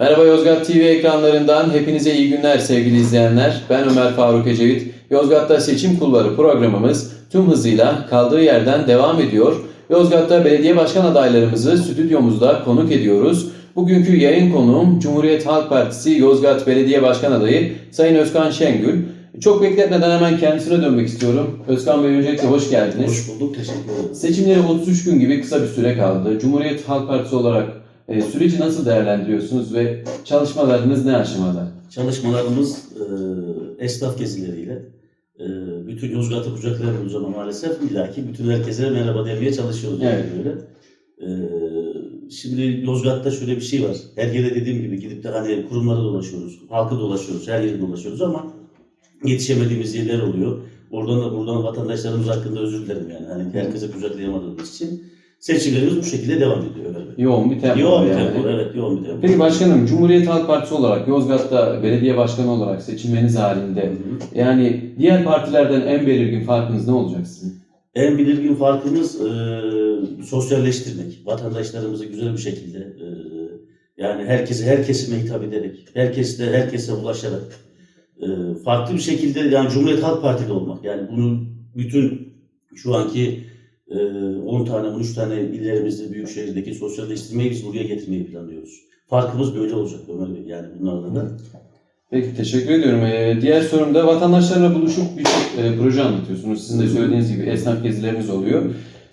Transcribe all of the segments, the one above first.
Merhaba Yozgat TV ekranlarından hepinize iyi günler sevgili izleyenler. Ben Ömer Faruk Ecevit. Yozgat'ta Seçim Kulvarı programımız tüm hızıyla kaldığı yerden devam ediyor. Yozgat'ta belediye başkan adaylarımızı stüdyomuzda konuk ediyoruz. Bugünkü yayın konuğum Cumhuriyet Halk Partisi Yozgat Belediye Başkan Adayı Sayın Özkan Şengül. Çok bekletmeden hemen kendisine dönmek istiyorum. Özkan Bey öncelikle hoş geldiniz. Hoş bulduk, teşekkür ederim. Seçimlere 33 gün gibi kısa bir süre kaldı. Cumhuriyet Halk Partisi olarak e, süreci nasıl değerlendiriyorsunuz ve çalışmalarınız ne aşamada? Çalışmalarımız e, esnaf gezileriyle e, bütün Yozgat'ı kucaklayamıyoruz ama maalesef illaki bütün herkese merhaba demeye çalışıyoruz. yani Evet. Böyle. E, şimdi Yozgat'ta şöyle bir şey var. Her yere dediğim gibi gidip de hani kurumlara dolaşıyoruz, halkı dolaşıyoruz, her yere dolaşıyoruz ama yetişemediğimiz yerler oluyor. Oradan da buradan vatandaşlarımız hakkında özür dilerim yani. Hani herkese kucaklayamadığımız için seçimlerimiz bu şekilde devam ediyor. Bey. Yoğun bir tempo Yoğun bir yani. tempo, evet yoğun bir tempo. Peki başkanım, Cumhuriyet Halk Partisi olarak Yozgat'ta belediye başkanı olarak seçilmeniz halinde Hı hı. yani diğer partilerden en belirgin farkınız ne olacak sizin? En belirgin farkımız e, sosyalleştirmek. Vatandaşlarımızı güzel bir şekilde e, yani herkese her kesime hitap ederek, herkesle herkese ulaşarak e, farklı bir şekilde yani Cumhuriyet Halk Partili olmak. Yani bunu bütün şu anki 10 tane 13 tane illerimizde büyük şehirdeki sosyalleştirmeyi biz buraya getirmeyi planlıyoruz. Farkımız böyle olacak Ömer Bey yani bunlarla da. Peki teşekkür ediyorum. Ee, diğer sorum da vatandaşlarla buluşup bir e, proje anlatıyorsunuz. Sizin de söylediğiniz gibi esnaf gezileriniz oluyor.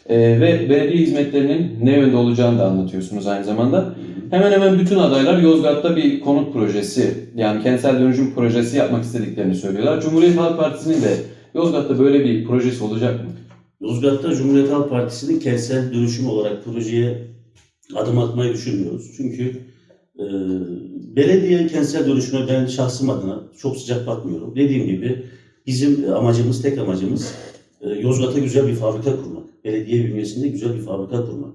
Ee, ve belediye hizmetlerinin ne yönde olacağını da anlatıyorsunuz aynı zamanda. Hemen hemen bütün adaylar Yozgat'ta bir konut projesi yani kentsel dönüşüm projesi yapmak istediklerini söylüyorlar. Cumhuriyet Halk Partisi'nin de Yozgat'ta böyle bir projesi olacak mı? Yozgat'ta Cumhuriyet Halk Partisi'nin kentsel dönüşüm olarak projeye adım atmayı düşünmüyoruz. Çünkü e, belediye kentsel dönüşüme ben şahsım adına çok sıcak bakmıyorum. Dediğim gibi bizim amacımız, tek amacımız e, Yozgat'a güzel bir fabrika kurmak. Belediye bünyesinde güzel bir fabrika kurmak.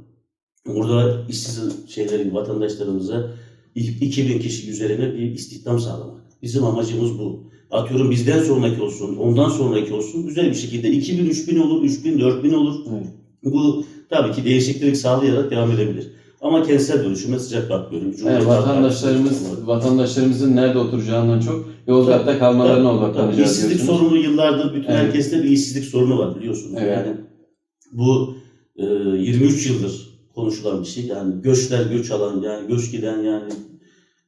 Orada işsiz şeylerin, vatandaşlarımıza 2000 kişi üzerine bir istihdam sağlamak. Bizim amacımız bu. Atıyorum bizden sonraki olsun, ondan sonraki olsun güzel bir şekilde 2000, 3000 olur, 3000, 4000 olur. Evet. Bu tabii ki değişiklik sağlayarak devam edebilir. Ama kentsel dönüşüme sıcak bakmıyorum. Cumhuriyet Halk vatandaşlarımız, vatandaşlarımızın nerede oturacağından çok Yozgat'ta kalmalarına odaklanacağız İşsizlik sorunu yıllardır bütün Evet. herkeste bir işsizlik sorunu var biliyorsunuz. Evet. Yani bu e, 23 yıldır konuşulan bir şey. Yani göçler göç alan yani göç giden yani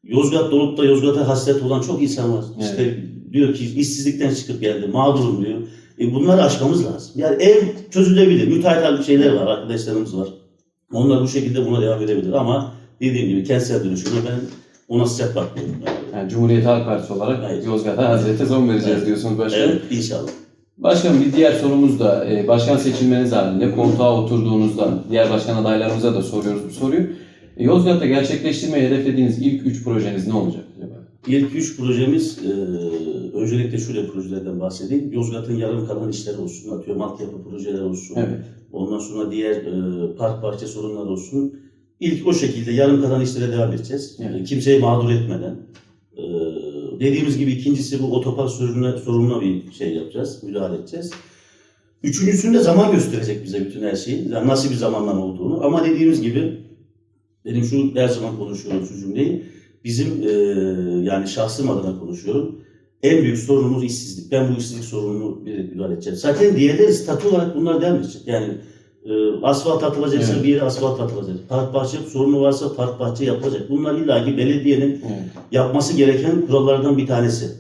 Yozgat olup da Yozgat'a hasret olan çok insan var. Evet. İşte diyor ki işsizlikten çıkıp geldi mağdurum diyor. E bunları aşmamız lazım. Yani ev çözülebilir. Müteahhit şeyler var, arkadaşlarımız var. Onlar bu şekilde buna devam edebilir ama dediğim gibi kentsel dönüşüme ben ona sıcak bakmıyorum. Yani. Cumhuriyet Halk Partisi olarak Evet. Yozgat'a hazrete son vereceğiz Evet. diyorsunuz başkanım. Evet inşallah. Başkanım bir diğer sorumuz da e, başkan seçilmeniz halinde koltuğa oturduğunuzda diğer başkan adaylarımıza da soruyoruz bu soruyu. E, Yozgat'ta gerçekleştirmeyi hedeflediğiniz ilk üç projeniz ne olacak acaba? İlk üç projemiz, e, öncelikle şöyle projelerden bahsedeyim. Yozgat'ın yarım kalan işleri olsun, atıyorum altyapı projeleri olsun. Evet. Ondan sonra diğer e, park bahçe sorunları olsun. İlk o şekilde yarım kalan işlere devam edeceğiz. Evet. E, kimseyi mağdur etmeden. E, dediğimiz gibi ikincisi bu otopark sorununa, sorununa bir şey yapacağız, müdahale edeceğiz. Üçüncüsünde zaman gösterecek bize bütün her şeyi. Yani nasıl bir zamanlama olduğunu. Ama dediğimiz gibi benim şu her zaman konuşuyorum şu cümleyi. Bizim e, yani şahsım adına konuşuyorum. En büyük sorunumuz işsizlik. Ben bu işsizlik sorununu bir müdahale edeceğim. Zaten diğerleri statü olarak bunlar devam edecek. Yani e, asfalt atılacaksa Evet. bir yere asfalt atılacak. Park bahçe sorunu varsa park bahçe yapılacak. Bunlar illaki belediyenin Evet. yapması gereken kurallardan bir tanesi.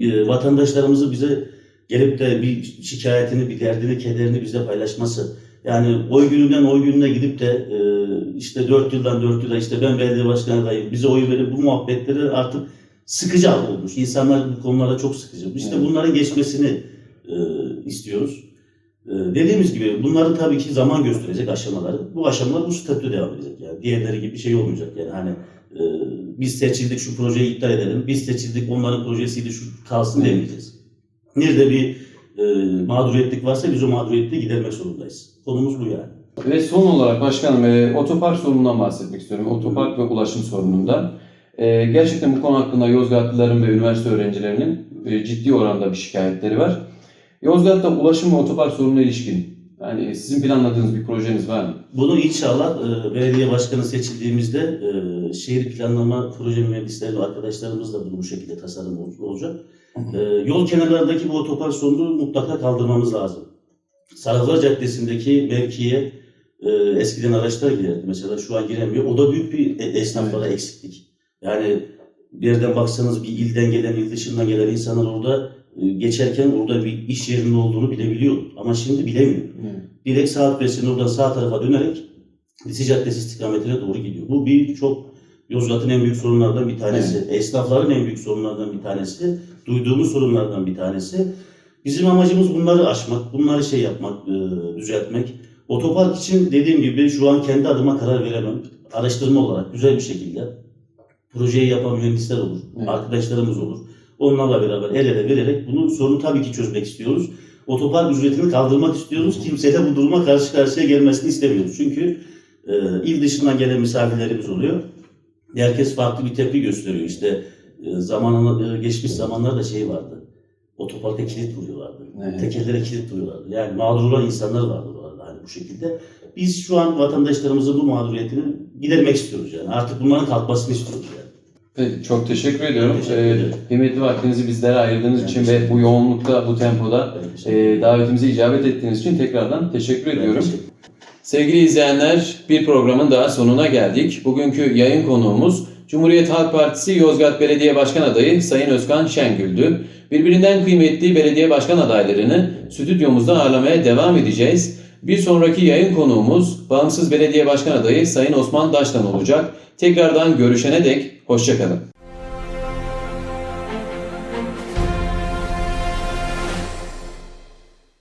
E, vatandaşlarımızı bize gelip de bir şikayetini, bir derdini, kederini bize paylaşması. Yani oy gününden oy gününe gidip de e, işte 4 yıldan 4 yıla işte ben belediye başkanı adayım, bize oy verin bu muhabbetleri artık sıkıcı olmuş. İnsanlar bu konularda çok sıkıcı. İşte Evet. bunların geçmesini e, istiyoruz. E, dediğimiz gibi bunları tabii ki zaman gösterecek aşamaları. Bu aşamalar bu statüde devam edecek. Yani diğerleri gibi bir şey olmayacak. Yani hani e, biz seçildik şu projeyi iptal edelim, biz seçildik onların projesiydi şu kalsın Evet. demeyeceğiz. Nerede bir e, mağduriyetlik varsa biz o mağduriyeti gidermek zorundayız. Konumuz bu yani. Ve son olarak başkanım e, otopark sorunundan bahsetmek istiyorum. Otopark ve ulaşım sorunundan. E, gerçekten bu konu hakkında Yozgatlıların ve üniversite öğrencilerinin e, ciddi oranda bir şikayetleri var. Yozgat'ta ulaşım ve otopark sorununa ilişkin Yani sizin planladığınız bir projeniz var mı? Bunu inşallah e, belediye başkanı seçildiğimizde e, şehir planlama proje mühendisleri ve arkadaşlarımız da bunu bu şekilde tasarım ol- olacak. E, yol kenarlarındaki bu otopark sorununu mutlaka kaldırmamız lazım. Sarıklar Caddesi'ndeki mevkiye e, eskiden araçlar girerdi. Mesela şu an giremiyor. O da büyük bir e- esnaflara eksiklik. Yani bir yerden baksanız bir ilden gelen, il dışından gelen insanlar orada e, geçerken orada bir iş yerinin olduğunu bilebiliyor. Ama şimdi bilemiyor direkt saat kulesinin oradan sağ tarafa dönerek Lise Caddesi istikametine doğru gidiyor. Bu bir çok Yozgat'ın en büyük sorunlardan bir tanesi. Esnafların en büyük sorunlardan bir tanesi. Duyduğumuz sorunlardan bir tanesi. Bizim amacımız bunları aşmak, bunları şey yapmak, e, düzeltmek. Otopark için dediğim gibi şu an kendi adıma karar veremem. Araştırma olarak güzel bir şekilde projeyi yapan mühendisler olur, Evet. arkadaşlarımız olur. Onlarla beraber el ele vererek bunu sorunu tabii ki çözmek istiyoruz. Otopark ücretini kaldırmak istiyoruz. Kimse de bu duruma karşı karşıya gelmesini istemiyoruz. Çünkü e, il dışından gelen misafirlerimiz oluyor. Herkes farklı bir tepki gösteriyor. İşte e, zamanında, e, geçmiş zamanlarda şey vardı. Otoparka kilit vuruyorlardı. Evet. Tekerlere kilit vuruyorlardı. Yani mağdur olan insanlar vardı oralarda hani bu şekilde. Biz şu an vatandaşlarımızın bu mağduriyetini gidermek istiyoruz yani. Artık bunların kalkmasını istiyoruz yani. Peki, çok teşekkür ediyorum. Teşekkür Ee, ederim. kıymetli vaktinizi bizlere ayırdığınız Ben için ve bu yoğunlukta, bu tempoda e, davetimize icabet ettiğiniz için tekrardan teşekkür Ben ediyorum. teşekkür- Sevgili izleyenler, bir programın daha sonuna geldik. Bugünkü yayın konuğumuz Cumhuriyet Halk Partisi Yozgat Belediye Başkan Adayı Sayın Özkan Şengül'dü. Birbirinden kıymetli belediye başkan adaylarını stüdyomuzda ağırlamaya devam edeceğiz. Bir sonraki yayın konuğumuz Bağımsız Belediye Başkan Adayı Sayın Osman Daştan olacak. Tekrardan görüşene dek hoşçakalın.